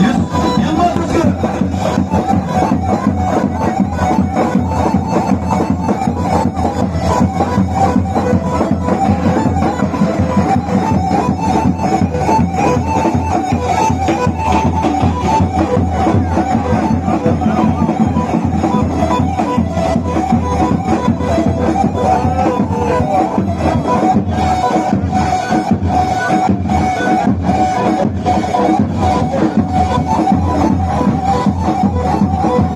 You